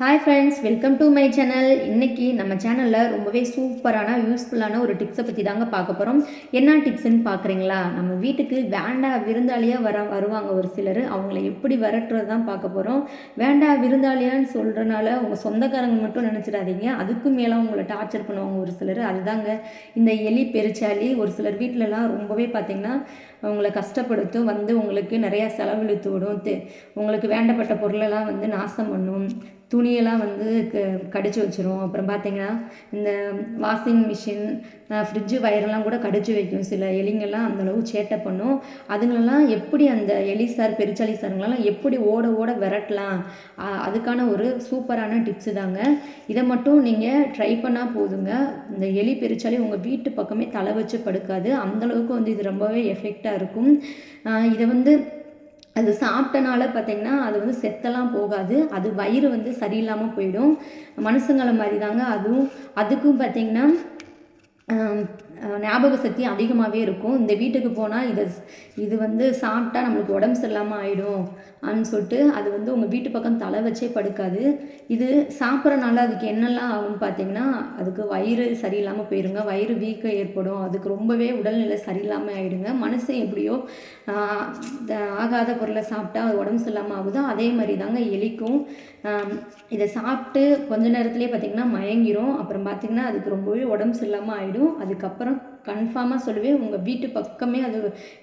Hi friends welcome to my channel இன்னைக்கு நம்ம சேனலில் ரொம்பவே சூப்பரான யூஸ்ஃபுல்லான ஒரு டிப்ஸை பற்றி தாங்க பார்க்க போகிறோம் என்ன டிப்ஸ்ன்னு பார்க்குறீங்களா? நம்ம வீட்டுக்கு வேண்டா விருந்தாளியாக வர வருவாங்க ஒரு சிலர். அவங்கள எப்படி விரட்டுறது தான் பார்க்க போகிறோம் வேண்டா விருந்தாளியான்னு சொல்கிறனால உங்கள் சொந்தக்காரங்க மட்டும் நினச்சிடாதீங்க. அதுக்கும் மேலே உங்களை டார்ச்சர் பண்ணுவாங்க ஒரு சிலர். அதுதாங்க இந்த எலி பெருச்சாலி ஒரு சிலர் வீட்டிலலாம் ரொம்பவே பார்த்திங்கன்னா உங்களை கஷ்டப்படுத்தும் வந்து உங்களுக்கு நிறையா செலவிழுத்து விடும். தெ- உங்களுக்கு வேண்டப்பட்ட பொருளெல்லாம் வந்து நாசம் பண்ணும். துணியெல்லாம் வந்து க கடிச்சு வச்சிரும் அப்புறம் பார்த்தீங்கன்னா இந்த வாஷிங் மிஷின் ஃப்ரிட்ஜு வயரெல்லாம் கூட கடிச்சு வைக்கும். சில எலிங்கெல்லாம் அந்தளவு சேட்டை பண்ணும். அதுங்களெல்லாம் எப்படி அந்த எலி சார் பெருச்சாலி சாருங்களெல்லாம் எப்படி ஓட ஓட விரட்டலாம்? அதுக்கான ஒரு சூப்பரான டிப்ஸு தாங்க. இதை மட்டும் நீங்கள் ட்ரை பண்ணால் போதுங்க. இந்த எலி பெருச்சாலி உங்கள் வீட்டு பக்கமே தலை வச்சு படுக்காது. அந்தளவுக்கு வந்து இது ரொம்பவே எஃபெக்டாக இருக்கும். இதை வந்து அது சாப்பிட்டனால பார்த்தீங்கன்னா அது வந்து செத்தெல்லாம் போகாது. அது வயிறு வந்து சரியில்லாமல் போயிடும். மனுஷங்களை மாதிரி தாங்க அதுவும் அதுக்கும் பார்த்தீங்கன்னா ஞாபக சக்தி அதிகமாகவே இருக்கும். இந்த வீட்டுக்கு போனால் இதை இது வந்து சாப்பிட்டா நம்மளுக்கு உடம்பு சரியில்லாமல் ஆகிடும் அப்படின்னு சொல்லிட்டு அது வந்து உங்கள் வீட்டு பக்கம் தலை வச்சே படுக்காது. இது சாப்பிட்றனால அதுக்கு என்னெல்லாம் ஆகும்னு பார்த்தீங்கன்னா அதுக்கு வயிறு சரியில்லாமல் போயிருங்க. வயிறு வீக்கம் ஏற்படும். அதுக்கு ரொம்பவே உடல்நிலை சரியில்லாமல் ஆகிடுங்க மனசு எப்படியோ ஆகாத பொருளை சாப்பிட்டா அது உடம்பு சரியில்லாமல் ஆகுதோ அதே மாதிரி தாங்க எலிக்கும் இதை சாப்பிட்டு கொஞ்ச நேரத்துலேயே பார்த்தீங்கன்னா மயங்கிரும். அப்புறம் பார்த்தீங்கன்னா அதுக்கு ரொம்பவே உடம்பு சரியில்லாமல் ஆகிடும் அதுக்கப்புறம் கன்ஃபார்மாக சொல்லுவேன் உங்கள் வீட்டு பக்கமே அது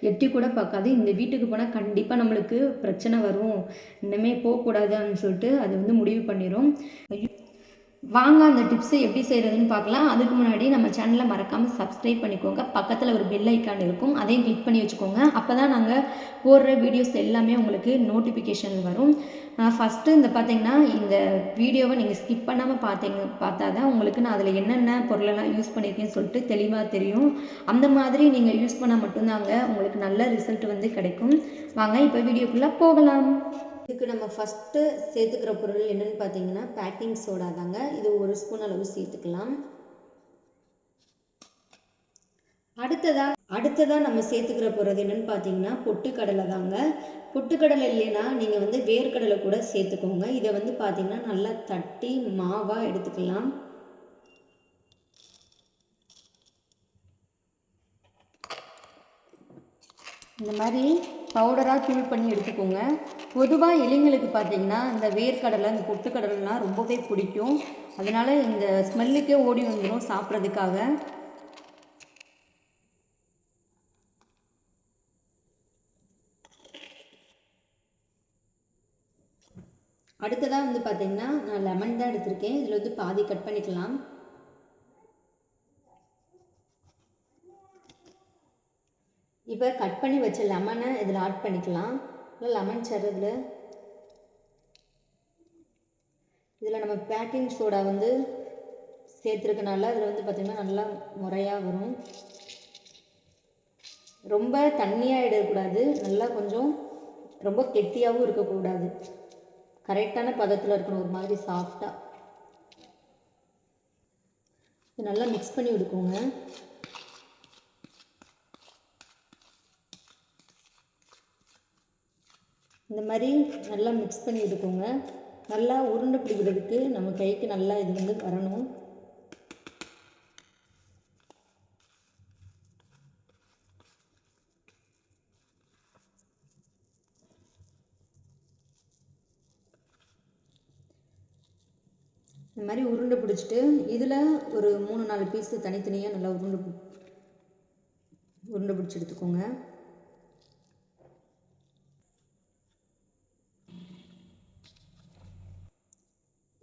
எட்டி கூட பார்க்காது. இந்த வீட்டுக்கு போனால் கண்டிப்பாக நம்மளுக்கு பிரச்சனை வரும். இனிமே போகக்கூடாதுன்னு சொல்லிட்டு அது வந்து முடிவு பண்ணிடும் வாங்க அந்த டிப்ஸை எப்படி செய்கிறதுன்னு பார்க்கலாம். அதுக்கு முன்னாடி நம்ம சேனலை மறக்காமல் சப்ஸ்கிரைப் பண்ணிக்கோங்க. பக்கத்தில் ஒரு பெல் ஐக்கான் இருக்கும். அதையும் கிளிக் பண்ணி வச்சுக்கோங்க. அப்போ தான் நாங்கள் போடுற வீடியோஸ் எல்லாமே உங்களுக்கு நோட்டிஃபிகேஷன் வரும். ஃபஸ்ட்டு இந்த பார்த்தீங்கன்னா இந்த வீடியோவை நீங்கள் ஸ்கிப் பண்ணாமல் பார்த்தீங்க பார்த்தா தான் உங்களுக்கு நான் அதில் என்னென்ன பொருளெல்லாம் யூஸ் பண்ணியிருக்கேன்னு சொல்லிட்டு தெளிவாக தெரியும். அந்த மாதிரி நீங்கள் யூஸ் பண்ணால் மட்டும்தாங்க உங்களுக்கு நல்ல ரிசல்ட் வந்து கிடைக்கும். வாங்க இப்போ வீடியோக்குள்ளே போகலாம். இதுக்கு நம்ம ஃபஸ்ட்டு சேர்த்துக்கிற பொருள் என்னென்னு பார்த்தீங்கன்னா பேக்கிங் சோடா தாங்க. இது ஒரு ஸ்பூன் அளவு சேர்த்துக்கலாம். அடுத்ததா அடுத்ததாக நம்ம சேர்த்துக்கிற போகிறது என்னென்னு பார்த்தீங்கன்னா பொட்டுக்கடலை தாங்க. பொட்டுக்கடலை இல்லைன்னா நீங்கள் வந்து வேர்க்கடலை கூட சேர்த்துக்கோங்க. இதை வந்து பார்த்தீங்கன்னா நல்லா தட்டி மாவாக எடுத்துக்கலாம். இந்த மாதிரி பவுடராக தூள் பண்ணி எடுத்துக்கோங்க. பொதுவாக எலிங்களுக்கு பார்த்தீங்கன்னா இந்த வேர்க்கடலை இந்த பொட்டுக்கடலைலாம் ரொம்பவே பிடிக்கும். அதனால் இந்த ஸ்மெல்லுக்கே ஓடி வந்துடும் சாப்பிட்றதுக்காக. அடுத்ததாக வந்து பார்த்தீங்கன்னா நான் லெமன் தான் எடுத்திருக்கேன். இதில் வந்து பாதி கட் பண்ணிக்கலாம். இப்போ கட் பண்ணி வச்ச லெமனை இதில் ஆட் பண்ணிக்கலாம். இல்லை லெமன் சரதில் இதில் நம்ம பேக்கிங் சோடா வந்து சேர்த்துருக்கனால அதில் வந்து பார்த்திங்கன்னா நல்லா முறையாக வரும். ரொம்ப தண்ணியாக இடக்கூடாது நல்லா கொஞ்சம் ரொம்ப கெட்டியாகவும் இருக்கக்கூடாது. கரெக்டான பதத்தில் இருக்கணும் ஒரு மாதிரி சாஃப்டாக இது நல்லா மிக்ஸ் பண்ணி விடுக்கோங்க இந்த மாதிரி நல்லா மிக்ஸ் பண்ணி எடுக்கோங்க. நல்லா உருண்டை பிடிக்கிறதுக்கு நம்ம கைக்கு நல்லா இது வந்து வரணும். இந்த மாதிரி உருண்டை பிடிச்சிட்டு இதில் ஒரு மூணு நாலு பீஸு தனித்தனியாக நல்லா உருண்டை உருண்டை பிடிச்சி எடுத்துக்கோங்க.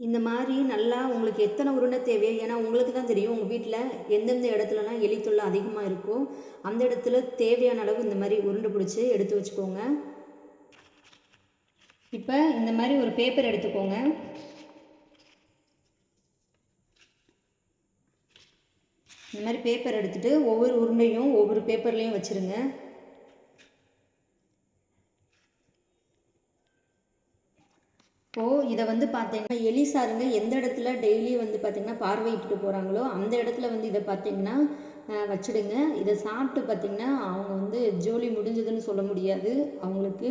இந்த மாதிரி நல்லா உங்களுக்கு எத்தனை உருண்டை தேவையோ ஏன்னா உங்களுக்கு தான் தெரியும் உங்கள் வீட்டில் எந்தெந்த இடத்துலலாம் எலி தொல்லை அதிகமாக இருக்கோ அந்த இடத்துல தேவையான அளவு இந்த மாதிரி உருண்டை பிடிச்சி எடுத்து வச்சுக்கோங்க. இப்போ இந்த மாதிரி ஒரு பேப்பர் எடுத்துக்கோங்க. இந்த மாதிரி பேப்பர் எடுத்துகிட்டு ஒவ்வொரு உருண்டையும் ஒவ்வொரு பேப்பர்லேயும் வச்சுருங்க. இப்போது இதை வந்து பார்த்தீங்கன்னா எலி சாருங்க எந்த இடத்துல டெய்லி வந்து பார்த்தீங்கன்னா பார்வையிட்டு போகிறாங்களோ அந்த இடத்துல வந்து இதை பார்த்தீங்கன்னா வச்சுடுங்க. இதை சாப்பிட்டு பார்த்திங்கன்னா அவங்க வந்து ஜோலி முடிஞ்சதுன்னு சொல்ல முடியாது. அவங்களுக்கு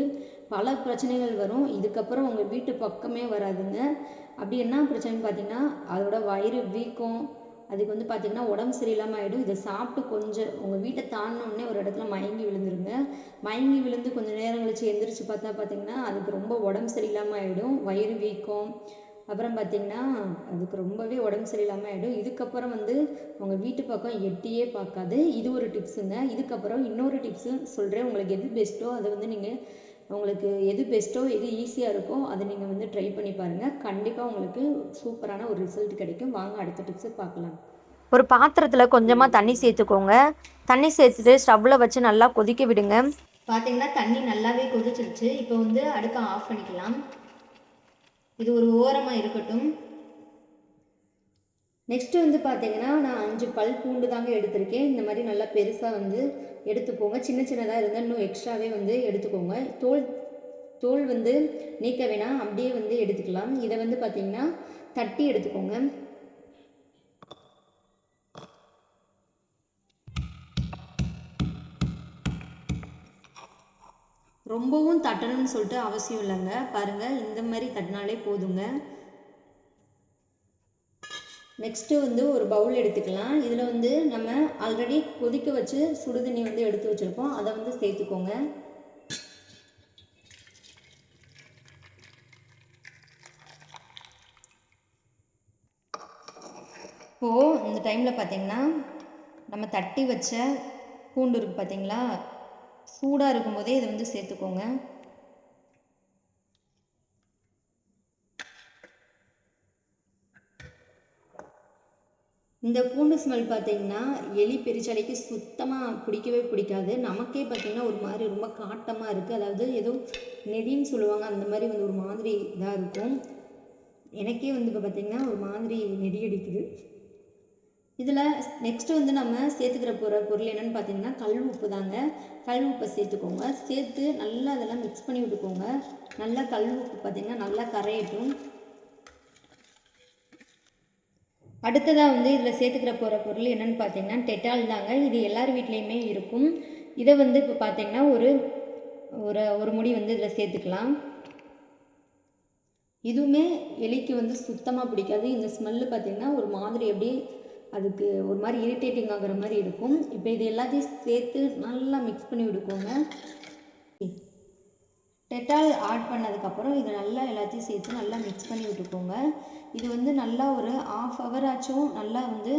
பல பிரச்சனைகள் வரும். இதுக்கப்புறம் அவங்க வீட்டு பக்கமே வராதுங்க. அப்படி என்ன பிரச்சனைன்னு பார்த்தீங்கன்னா அதோட வயிறு வீக்கம் அதுக்கு வந்து பார்த்திங்கன்னா உடம்பு சரியில்லாமல் ஆகிடும் இதை சாப்பிட்டு கொஞ்சம் உங்கள் வீட்டை தாண்டினோடனே ஒரு இடத்துல மயங்கி விழுந்துருங்க. மயங்கி விழுந்து கொஞ்சம் நேரம் கழிச்சு எந்திரிச்சு பார்த்தா பார்த்திங்கன்னா அதுக்கு ரொம்ப உடம்பு சரியில்லாமல் ஆகிடும் வயிறு வீக்கம். அப்புறம் பார்த்திங்கன்னா அதுக்கு ரொம்பவே உடம்பு சரியில்லாமல் ஆகிடும் இதுக்கப்புறம் வந்து உங்கள் வீட்டு பக்கம் எட்டியே பார்க்காது. இது ஒரு டிப்ஸுங்க இதுக்கப்புறம் இன்னொரு டிப்ஸும் சொல்கிறேன் உங்களுக்கு எது பெஸ்ட்டோ அதை வந்து நீங்கள் உங்களுக்கு எது பெஸ்ட்டோ எது ஈஸியாக இருக்கோ அதை நீங்கள் வந்து ட்ரை பண்ணி பாருங்கள் கண்டிப்பாக உங்களுக்கு சூப்பரான ஒரு ரிசல்ட் கிடைக்கும். வாங்க அடுத்த டிப்ஸை பார்க்கலாம். ஒரு பாத்திரத்தில் கொஞ்சமாக தண்ணி சேர்த்துக்கோங்க. தண்ணி சேர்த்துட்டு ஸ்டவ்வில் வச்சு நல்லா கொதிக்க விடுங்க. பார்த்தீங்கன்னா தண்ணி நல்லாவே கொதிச்சிருச்சு. இப்போ வந்து அடுப்பை ஆஃப் பண்ணிக்கலாம். இது ஒரு ஓரமாக இருக்கட்டும். நெக்ஸ்ட்டு வந்து பார்த்தீங்கன்னா நான் அஞ்சு பல் பூண்டு தாங்க எடுத்திருக்கேன். இந்த மாதிரி நல்லா பெருசாக வந்து எடுத்துக்கோங்க. சின்ன சின்னதாக இருந்தால் இன்னும் எக்ஸ்ட்ராவே வந்து எடுத்துக்கோங்க. தோல் தோல் வந்து நீக்க வேணாம். அப்படியே வந்து எடுத்துக்கலாம். இதை வந்து பார்த்தீங்கன்னா தட்டி எடுத்துக்கோங்க. ரொம்பவும் தட்டணும்னு சொல்லிட்டு அவசியம் இல்லைங்க. பாருங்கள் இந்த மாதிரி தட்டினாலே போதுங்க. நெக்ஸ்ட்டு வந்து ஒரு பவுல் எடுத்துக்கலாம். இதில் வந்து நம்ம ஆல்ரெடி கொதிக்க வச்சு சுடுதண்ணி வந்து எடுத்து வச்சுருக்கோம் அதை வந்து சேர்த்துக்கோங்க. இப்போது இந்த டைமில் பார்த்தீங்கன்னா நம்ம தட்டி வச்ச பூண்டு இருக்குது பார்த்தீங்களா சூடாக இருக்கும்போதே இதை வந்து சேர்த்துக்கோங்க. இந்த பூண்டு ஸ்மெல் பார்த்தீங்கன்னா எலி பெருச்சாலைக்கு சுத்தமாக பிடிக்கவே பிடிக்காது. நமக்கே பார்த்தீங்கன்னா ஒரு மாதிரி ரொம்ப காட்டமாக இருக்குது அதாவது ஏதோ நெடின்னு சொல்லுவாங்க. அந்த மாதிரி வந்து ஒரு மாதிரி இதாக இருக்கும். எனக்கே வந்து இப்போ பார்த்திங்கன்னா ஒரு மாதிரி நெடி அடிக்குது. இதில் நெக்ஸ்ட்டு வந்து நம்ம சேர்த்துக்கிற போகிற பொருள் என்னென்னு பார்த்தீங்கன்னா கல் உப்பு தாங்க. கல் உப்பை சேர்த்துக்கோங்க. சேர்த்து நல்லா அதெல்லாம் மிக்ஸ் பண்ணி விட்டுக்கோங்க. நல்லா கல் உப்பு பார்த்திங்கன்னா நல்லா கரையட்டும். அடுத்ததாக வந்து இதில் சேர்த்துக்கிற போகிற பொருள் என்னென்னு பார்த்தீங்கன்னா டெட்டால் தாங்க. இது எல்லார் வீட்லேயுமே இருக்கும். இதை வந்து இப்போ பார்த்தீங்கன்னா ஒரு ஒரு ஒரு முடி வந்து இதில் சேர்த்துக்கலாம். இதுவுமே எலிக்கு வந்து சுத்தமாக பிடிக்காது. இந்த ஸ்மெல்லு பார்த்திங்கன்னா ஒரு மாதிரி அப்படியே அதுக்கு ஒரு மாதிரி இரிட்டேட்டிங் ஆகிற மாதிரி இருக்கும். இப்போ இது எல்லாத்தையும் சேர்த்து நல்லா மிக்ஸ் பண்ணி விடுக்கோங்க டெட்டால் ஆட் பண்ணதுக்கப்புறம் இதை நல்லா எல்லாத்தையும் சேர்த்து நல்லா மிக்ஸ் பண்ணி விட்டுக்கோங்க. இது வந்து நல்லா ஒரு ஆஃப் ஹவர் ஆச்சும் நல்லா வந்து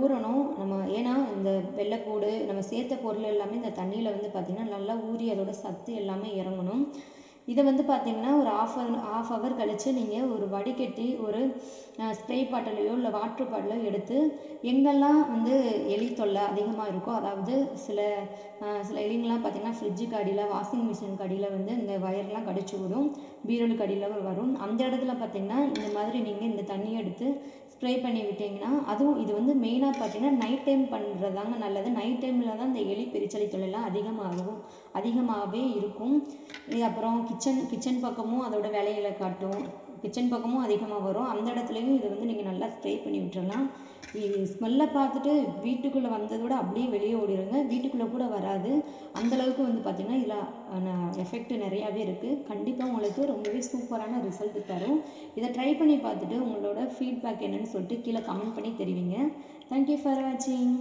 ஊறணும். நம்ம ஏன்னா இந்த வெள்ளைப்பூடு நம்ம சேர்த்த பொருள் எல்லாமே இந்த தண்ணியில் வந்து பார்த்திங்கன்னா நல்லா ஊறி அதோட சத்து எல்லாமே இறங்கணும். இதை வந்து பார்த்திங்கன்னா ஒரு ஆஃப் ஆஃப் ஹவர் கழித்து நீங்கள் ஒரு வடிகட்டி ஒரு ஸ்ப்ரே பாட்டிலையோ இல்லை வாட்ரு பாட்டிலோ எடுத்து எங்கெல்லாம் வந்து எலி தொல்லை அதிகமாக இருக்கோ அதாவது சில சில எலிங்கெல்லாம் பார்த்திங்கன்னா ஃப்ரிட்ஜுக்கு அடியில் வாஷிங் மிஷினுக்கு அடியில் வந்து இந்த வயர்லாம் கடிச்சு விடும் பீரோலுக்கு அடியில் வரும். அந்த இடத்துல பார்த்திங்கன்னா இந்த மாதிரி நீங்கள் இந்த தண்ணியை எடுத்து ஸ்ப்ரே பண்ணி விட்டிங்கன்னா அதுவும் இது வந்து மெயினாக பார்த்தீங்கன்னா நைட் டைம் பண்ணுறதாங்க நல்லது. நைட் டைமில் தான் இந்த எலி பெரிச்சலி தொழிலாம் அதிகமாகும். அதிகமாகவே இருக்கும். இது அப்புறம் கிச்சன் கிச்சன் பக்கமும் அதோட வேலைகளை காட்டும். கிச்சன் பக்கமும் அதிகமாக வரும். அந்த இடத்துலையும் இதை வந்து நீங்கள் நல்லா ஸ்ப்ரே பண்ணி விட்டுறலாம். ஸ்மெல்லை பார்த்துட்டு வீட்டுக்குள்ளே வந்ததோட அப்படியே வெளியே ஓடிடுங்க வீட்டுக்குள்ளே கூட வராது. அந்தளவுக்கு வந்து பார்த்திங்கன்னா இதில் எஃபெக்ட் நிறையாவே இருக்குது கண்டிப்பாக உங்களுக்கு ரொம்பவே சூப்பரான ரிசல்ட் தரும். இதை ட்ரை பண்ணி பார்த்துட்டு உங்களோட ஃபீட்பேக் என்னன்னு சொல்லிட்டு கீழே கமெண்ட் பண்ணி தெரிவிங்க. தேங்க்யூ ஃபார் வாட்சிங்